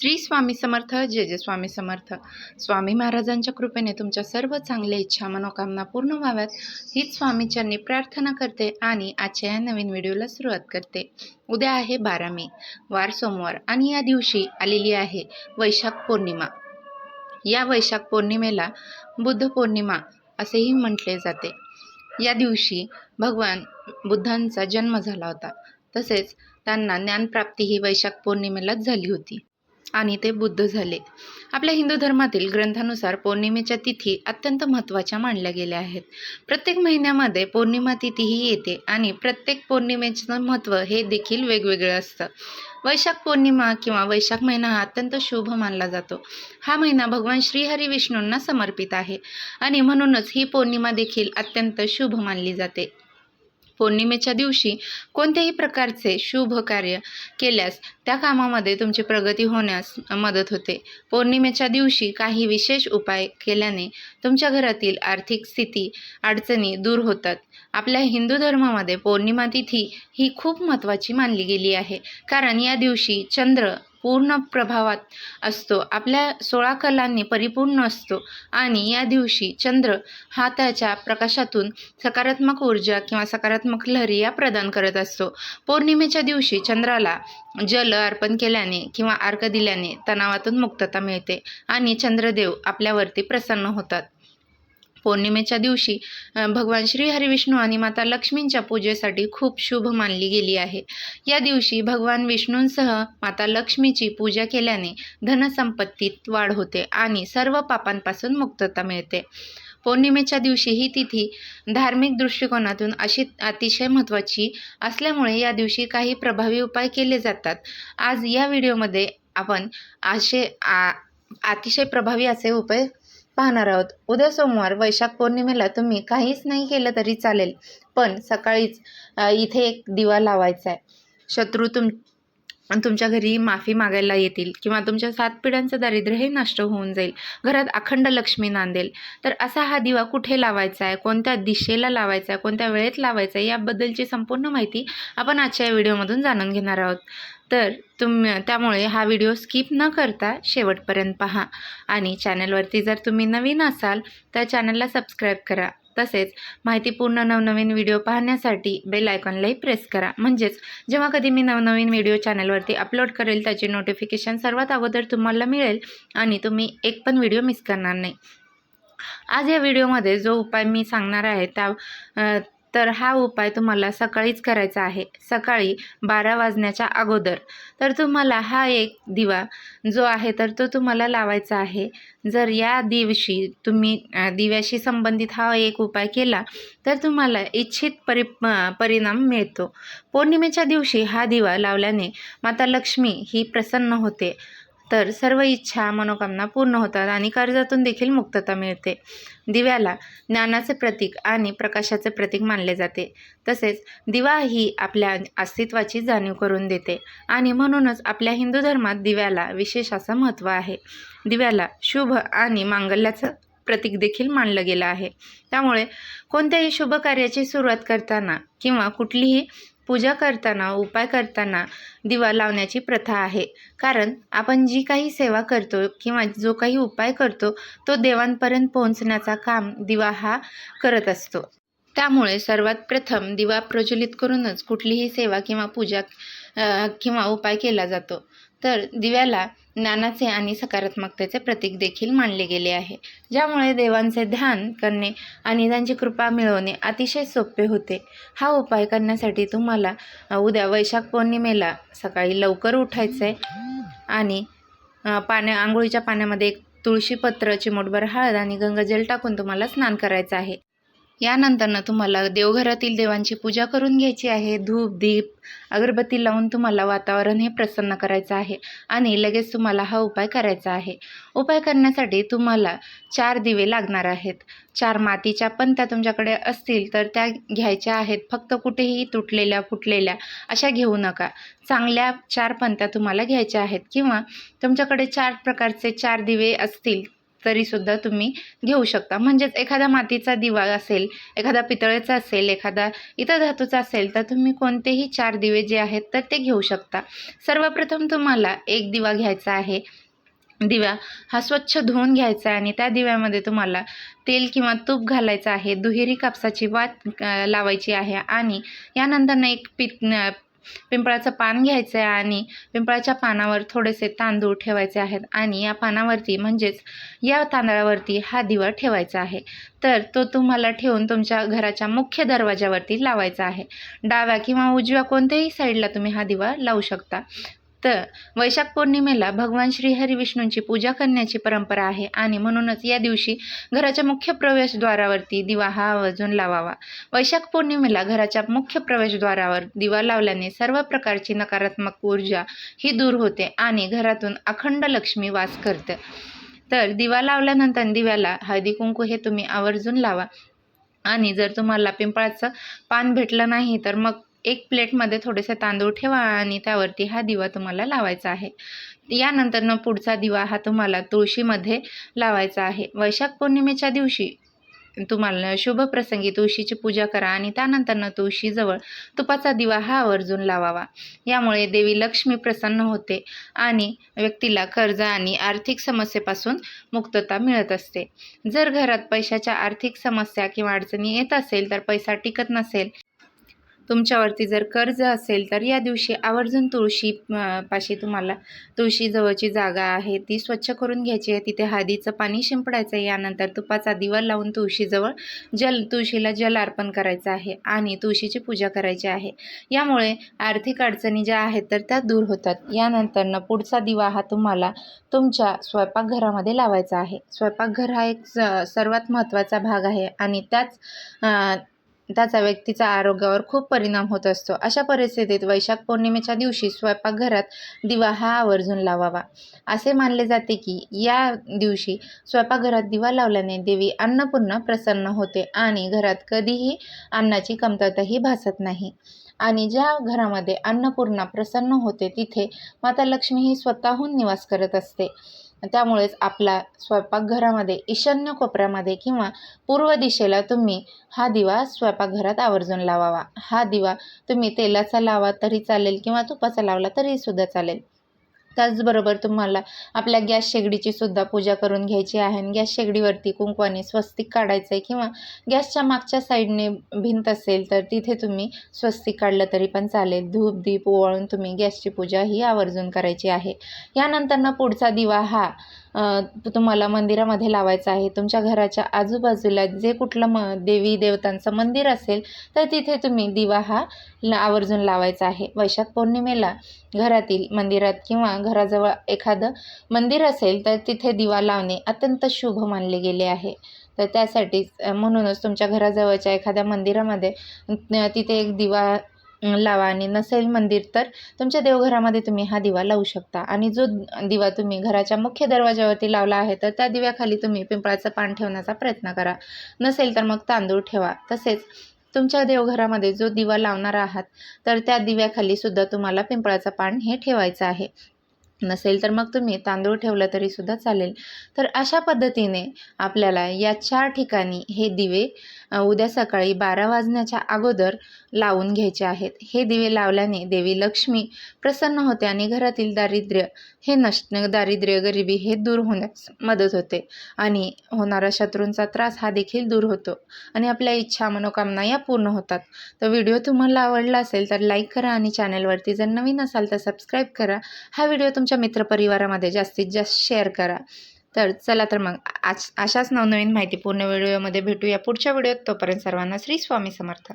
श्री स्वामी समर्थ जय जय स्वामी समर्थ. स्वामी महाराजांच्या कृपेने तुमच्या सर्व चांगल्या इच्छा मनोकामना पूर्ण व्हाव्यात. हीच स्वामीच्यांनी प्रार्थना करते आणि आजच्या या नवीन व्हिडिओला सुरुवात करते. उद्या आहे बारा मे वार सोमवार आणि या दिवशी आलेली आहे वैशाख पौर्णिमा. या वैशाख पौर्णिमेला बुद्ध पौर्णिमा असेही म्हटले जाते. या दिवशी भगवान बुद्धांचा जन्म झाला होता. तसेच त्यांना ज्ञानप्राप्ती ही वैशाख पौर्णिमेलाच झाली होती. आणि ते बुद्ध झाले. आपल्या हिंदू धर्मातील ग्रंथानुसार पौर्णिमेच्या तिथी अत्यंत महत्त्वाच्या मानल्या गेल्या आहेत. प्रत्येक महिन्यामध्ये पौर्णिमा तिथीही येते आणि प्रत्येक पौर्णिमेचं महत्त्व हे देखील वेगवेगळं असतं. वैशाख पौर्णिमा किंवा वैशाख महिना हा अत्यंत शुभ मानला जातो. हा महिना भगवान श्रीहरी विष्णूंना समर्पित आहे आणि म्हणूनच ही पौर्णिमा देखील अत्यंत शुभ मानली जाते. पौर्णिमेच्या दिवशी कोणत्याही प्रकारचे शुभ कार्य केल्यास त्या कामामध्ये तुमची प्रगती होण्यास मदत होते. पौर्णिमेच्या दिवशी काही विशेष उपाय केल्याने तुमच्या घरातील आर्थिक स्थिती अडचणी दूर होतात. आपल्या हिंदू धर्मामध्ये पौर्णिमा तिथी ही खूप महत्त्वाची मानली गेली आहे. कारण या दिवशी चंद्र पूर्ण प्रभावात असतो. आपल्या सोळा कलांनी परिपूर्ण असतो. आणि या दिवशी चंद्र हा त्याच्या प्रकाशातून सकारात्मक ऊर्जा किंवा सकारात्मक लहरी या प्रदान करत असतो. पौर्णिमेच्या दिवशी चंद्राला जल अर्पण केल्याने किंवा अर्क दिल्याने तणावातून मुक्तता मिळते आणि चंद्रदेव आपल्यावरती प्रसन्न होतात. पौर्णिमेच्या दिवशी भगवान श्री हरिविष्णू आणि माता लक्ष्मींच्या पूजेसाठी खूप शुभ मानली गेली आहे. या दिवशी भगवान विष्णूंसह माता लक्ष्मीची पूजा केल्याने धनसंपत्तीत वाढ होते आणि सर्व पापांपासून मुक्तता मिळते. पौर्णिमेच्या दिवशी ही तिथी धार्मिक दृष्टिकोनातून अशी अतिशय महत्त्वाची असल्यामुळे या दिवशी काही प्रभावी उपाय केले जातात. आज या व्हिडिओमध्ये आपण असे आ अतिशय प्रभावी असे उपाय पाहणार आहोत. उद्या सोमवार वैशाख पौर्णिमेला तुम्ही काहीच नाही केलं तरी चालेल. पण सकाळीच इथे एक दिवा लावायचा आहे. शत्रू तुम तुमच्या घरी माफी मागायला येतील किंवा तुमच्या सात पिढ्यांचं दारिद्र्य हे नष्ट होऊन जाईल. घरात अखंड लक्ष्मी नांदेल. तर असा हा दिवा कुठे लावायचा आहे कोणत्या दिशेला लावायचा आहे कोणत्या वेळेत लावायचा आहे याबद्दलची संपूर्ण माहिती आपण आजच्या या व्हिडिओमधून जाणून घेणार आहोत. तर तुम त्यामुळे हा व्हिडिओ स्किप न करता शेवटपर्यंत पहा. आणि चॅनलवरती जर तुम्ही नवीन असाल तर चॅनलला सबस्क्राईब करा. तसेच माहितीपूर्ण नवनवीन व्हिडिओ पाहण्यासाठी बेल आयकॉनलाही प्रेस करा. म्हणजेच जेव्हा कधी मी नवनवीन व्हिडिओ चॅनलवरती अपलोड करेल त्याची नोटिफिकेशन सर्वात अगोदर तुम्हाला मिळेल आणि तुम्ही एक पण व्हिडिओ मिस करणार नाही. आज या व्हिडिओमध्ये जो उपाय मी सांगणार आहे त्या तर हा उपाय तुम्हाला सकाळीच करायचा आहे. सकाळी बारा वाजण्याच्या अगोदर. तर तुम्हाला हा एक दिवा जो आहे तर तो तुम्हाला लावायचा आहे. जर या दिवशी तुम्ही दिव्याशी संबंधित हा एक उपाय केला तर तुम्हाला इच्छित परि परिणाम मिळतो. पौर्णिमेच्या दिवशी हा दिवा लावल्याने माता लक्ष्मी ही प्रसन्न होते. तर सर्व इच्छा मनोकामना पूर्ण होतात आणि कर्जातून देखील मुक्तता मिळते. दिव्याला ज्ञानाचे प्रतीक आणि प्रकाशाचे प्रतीक मानले जाते. तसेच दिवा ही आपल्या अस्तित्वाची जाणीव करून देते आणि म्हणूनच आपल्या हिंदू धर्मात दिव्याला विशेष असं महत्त्व आहे. दिव्याला शुभ आणि मांगल्याचं प्रतीक देखील मानलं गेलं आहे. त्यामुळे कोणत्याही शुभ कार्याची सुरुवात करताना किंवा कुठलीही पूजा करताना उपाय करताना दिवा लावण्याची प्रथा आहे. कारण आपण जी काही सेवा करतो किंवा जो काही उपाय करतो तो देवांपर्यंत पोहोचण्याचा काम दिवा हा करत असतो. त्यामुळे सर्वात प्रथम दिवा प्रज्वलित करूनच कुठलीही सेवा किंवा पूजा किंवा उपाय केला जातो. तर दिव्याला ज्ञानाचे आणि सकारात्मकतेचे प्रतीक देखील मानले गेले आहे. ज्यामुळे देवांचे ध्यान करणे आणि त्यांची कृपा मिळवणे अतिशय सोपे होते. हा उपाय करण्यासाठी तुम्हाला उद्या वैशाख पौर्णिमेला सकाळी लवकर उठायचं आहे आणि पाण्या आंघोळीच्या पाण्यामध्ये एक तुळशीपत्र चिमूटभर हळद आणि गंगाजल टाकून तुम्हाला स्नान करायचं आहे. यानंतरनं तुम्हाला देवघरातील देवांची पूजा करून घ्यायची आहे. धूप दीप अगरबत्ती लावून तुम्हाला वातावरण हे प्रसन्न करायचं आहे आणि लगेच तुम्हाला हा उपाय करायचा आहे. उपाय करण्यासाठी तुम्हाला चार दिवे लागणार आहेत. चार मातीच्या पण त्या तुमच्याकडे असतील तर त्या घ्यायच्या आहेत. फक्त कुठेही तुटलेल्या फुटलेल्या अशा घेऊ नका. चांगल्या चार पंत्या तुम्हाला घ्यायच्या आहेत किंवा तुमच्याकडे चार प्रकारचे चार दिवे असतील तरीसुद्धा तुम्ही घेऊ शकता. म्हणजेच एखादा मातीचा दिवा असेल एखादा पितळेचा असेल एखादा इतर धातूचा असेल तर तुम्ही कोणतेही चार दिवे जे आहेत तर ते घेऊ शकता. सर्वप्रथम तुम्हाला एक दिवा घ्यायचा आहे. दिवा हा स्वच्छ धुवून घ्यायचा आहे आणि त्या दिव्यामध्ये तुम्हाला तेल किंवा तूप घालायचं आहे. दुहेरी कापसाची वात लावायची आहे आणि यानंतरनं एक पित पिंपळाचं पान घ्यायचं आहे आणि पिंपळाच्या पानावर थोडेसे तांदूळ ठेवायचे आहेत आणि या पानावरती म्हणजेच या तांदळावरती हा दिवा ठेवायचा आहे. तर तो तुम्हाला ठेवून तुमच्या घराच्या मुख्य दरवाजावरती लावायचा आहे. डाव्या किंवा उजव्या कोणत्याही साईडला तुम्ही हा दिवा लावू शकता. तर वैशाख पौर्णिमेला भगवान श्रीहरी विष्णूंची पूजा करण्याची परंपरा आहे आणि म्हणूनच या दिवशी घराच्या मुख्य प्रवेशद्वारावरती दिवा हा आवर्जून लावावा. वैशाख पौर्णिमेला घराच्या मुख्य प्रवेशद्वारावर दिवा लावल्याने सर्व प्रकारची नकारात्मक ऊर्जा ही दूर होते आणि घरातून अखंड लक्ष्मी वास करते. तर दिवा लावल्यानंतर दिव्याला हळदी कुंकू हे तुम्ही आवर्जून लावा. आणि जर तुम्हाला पिंपळाचं पान भेटलं नाही तर मग एक प्लेटमध्ये थोडेसे तांदूळ ठेवा आणि त्यावरती हा दिवा तुम्हाला लावायचा आहे. यानंतरनं पुढचा दिवा हा तुम्हाला तुळशीमध्ये लावायचा आहे. वैशाख पौर्णिमेच्या दिवशी तुम्हाला शुभ प्रसंगी तुळशीची पूजा करा आणि त्यानंतरनं तुळशीजवळ तुपाचा दिवा हा आवर्जून लावावा. यामुळे देवी लक्ष्मी प्रसन्न होते आणि व्यक्तीला कर्ज आणि आर्थिक समस्येपासून मुक्तता मिळत असते. जर घरात पैशाच्या आर्थिक समस्या किंवा अडचणी येत असेल तर पैसा टिकत नसेल तुमच्यावरती जर कर्ज असेल तर या दिवशी आवर्जून तुळशी पाशी तुम्हाला तुळशीजवळची जागा आहे ती स्वच्छ करून घ्यायची आहे. तिथे हळदीचं पाणी शिंपडायचं आहे. यानंतर तुपाचा दिवा लावून तुळशीजवळ जल तुळशीला जल अर्पण करायचं आहे आणि तुळशीची पूजा करायची आहे. यामुळे आर्थिक अडचणी ज्या आहेत तर त्या दूर होतात. यानंतरनं पुढचा दिवा हा तुम्हाला तुमच्या स्वयंपाकघरामध्ये लावायचा आहे. स्वयंपाकघर हा एक स- सर्वात महत्त्वाचा भाग आहे आणि त्याच त्याचा व्यक्तीचा आरोग्यावर खूप परिणाम होत असतो. अशा परिस्थितीत वैशाख पौर्णिमेच्या दिवशी स्वयंपाकघरात दिवा हा आवर्जून लावावा. असे मानले जाते की या दिवशी स्वयंपाकघरात दिवा लावल्याने देवी अन्नपूर्ण प्रसन्न होते आणि घरात कधीही अन्नाची कमतरताही भासत नाही. आणि ज्या घरामध्ये अन्नपूर्णा प्रसन्न होते तिथे माता लक्ष्मी ही स्वतःहून निवास करत असते. त्यामुळेच आपला स्वयंपाकघरामध्ये ईशान्य कोपऱ्यामध्ये किंवा पूर्व दिशेला तुम्ही हा दिवा स्वयंपाकघरात आवर्जून लावावा. हा दिवा तुम्ही तेलाचा लावा तरी चालेल किंवा तुपाचा लावला तरी सुद्धा चालेल. त्याचबरोबर तुम्हाला आपल्या गॅस शेगडीची सुद्धा पूजा करून घ्यायची आहे आणि गॅस शेगडीवरती कुंकवाने स्वस्तिक काढायचं आहे किंवा गॅसच्या मागच्या साईडने भिंत असेल तर तिथे तुम्ही स्वस्तिक काढलं तरी पण चालेल. धूप दीप ओवाळून तुम्ही गॅसची पूजा ही आवर्जून करायची आहे. यानंतरनं पुढचा दिवा हा तुम्हाला मंदिरामध्ये लावायचा आहे. तुमच्या घराच्या आजूबाजूला जे कुठलं म देवी देवतांचं मंदिर असेल तर तिथे तुम्ही दिवा हा आवर्जून लावायचा आहे. वैशाख पौर्णिमेला घरातील मंदिरात किंवा घराजवळ एखादं मंदिर असेल तर तिथे दिवा लावणे अत्यंत शुभ मानले गेले आहे. तर त्यासाठीच म्हणूनच तुमच्या घराजवळच्या एखाद्या मंदिरामध्ये तिथे एक दिवा लावा आणि नसेल मंदिर तर तुमच्या देवघरामध्ये तुम्ही हा दिवा लावू शकता. आणि जो दिवा तुम्ही घराच्या मुख्य दरवाजावरती लावला आहे तर त्या दिव्याखाली तुम्ही पिंपळाचं पान ठेवण्याचा प्रयत्न करा. नसेल तर मग तांदूळ ठेवा. तसेच तुमच्या देवघरामध्ये जो दिवा लावणार आहात तर त्या दिव्याखाली सुद्धा तुम्हाला पिंपळाचं पान हे ठेवायचं आहे. नसेल तर मग तुम्ही तांदूळ ठेवलं तरी सुद्धा चालेल. तर अशा पद्धतीने आपल्याला या चार ठिकाणी हे दिवे उद्या सकाळी बारा वाजण्याच्या अगोदर लावून घ्यायचे आहेत. हे दिवे लावल्याने देवी लक्ष्मी प्रसन्न होते आणि घरातील दारिद्र्य हे नष्ट दारिद्र्य गरिबी हे दूर होण्यास मदत होते आणि होणारा शत्रूंचा त्रास हा देखील दूर होतो आणि आपल्या इच्छा मनोकामना या पूर्ण होतात. तर व्हिडिओ तुम्हाला आवडला असेल तर लाईक करा आणि चॅनलवरती जर नवीन असाल तर सबस्क्राईब करा. हा व्हिडिओ तुमच्या मित्रपरिवारामध्ये जास्तीत जास्त शेअर करा. तर चला तर मग आज अशाच नवनवीन माहितीपूर्ण व्हिडिओमध्ये भेटूया पुढच्या व्हिडिओत. तोपर्यंत सर्वांना श्री स्वामी समर्थ.